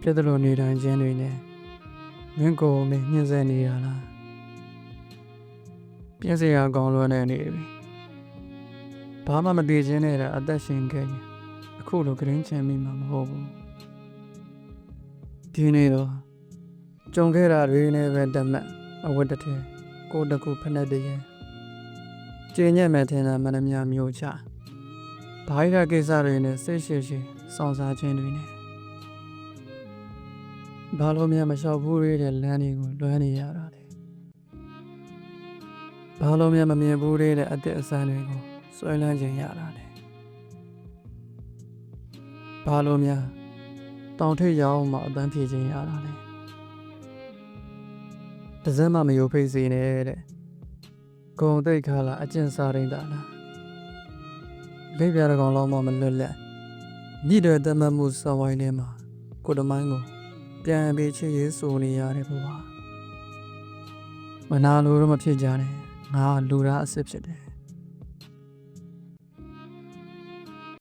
ပြတ်သလိုနေတိုင်းချင်းတွေနဲ့မင်းကိုယ်မင်းညှင်းဆဲနေရလားပြည့်စရာကောင်းလွန်းနေနေပြီဘာမှမတည်ခြင်းနဲ့တာအသက်ရှင်ခဲ့ရင်အခုလိုဂရင်းချင်မိမှာမဟုတ်ဘူးဒီနေ့တော့ကြုံခဲ့တာတွေနဲ့ပဲတမတ်အဝတ်တစ်ထည်ကိုယ်တစ်ခုဖက်နဲ့တည်းရင်ကျင်းညက်မဲ့ထင်တာမနှမမျိုးချဘာရကိစ္စတွေနဲ့စိတ်ရှိရှိစောင့်စားခြင်းတွေနဲ့ ဘာလို့များမလျှောက်ဘူးရတဲ့လမ်းတွေကိုလွှမ်းနေရတာလဲဘာလို့များမမြင်ဘူးရတဲ့အသက်အဆန်းတွေကိုဆွဲလန်းခြင်းရတာလဲဘာလို့များတောင်ထိပ်ရောက်မှအပန်းဖြေခြင်းရတာလဲတစ်စက်မှမယိုဖိတ်စေနဲ့တဲ့ဂုံတိတ်ခါလာအကျင့်စားရင်းတာလားလိပ်ပြရကောင်လုံးမမလွတ်လပ်ညစ်တဲ့တမတ်မှုစဝိုင်းထဲမှာကိုတမိုင်းကို ပြန်ပြီးချစ်ရေးဆိုနေရတယ်ဘုရားမနာလို့တော့မဖြစ်ကြနဲ့ငါလူသားအစ်စ်ဖြစ်တယ်